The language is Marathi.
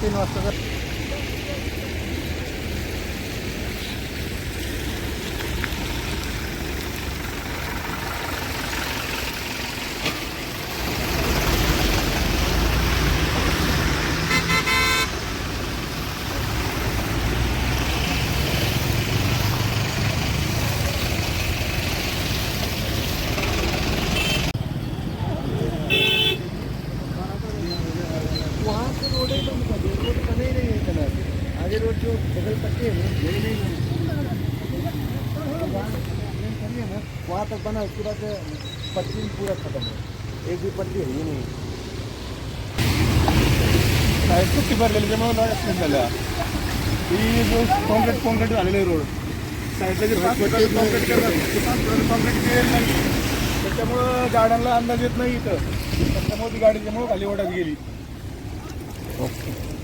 que nós जो बगल पट्टी है ना यही नहीं है वहाँ तक बना उसके बाद पट्टी भी पूरा खत्म है एक भी पट्टी है ही नहीं साईड कुठे भरलेली त्यामुळे ऍक्सिडेंट झाला ही जो कॉन्क्रीट कॉन्क्रीट झालेलं आहे रोड साईडला जे पाच फुटाचं कॉन्क्रीट कॉन्क्रीट केलेलं नाही त्याच्यामुळं गाड्यांना अंदाज येत नाही इथं त्याच्यामुळे ती गाडी त्यामुळं खाली ओढत गेली. ओके.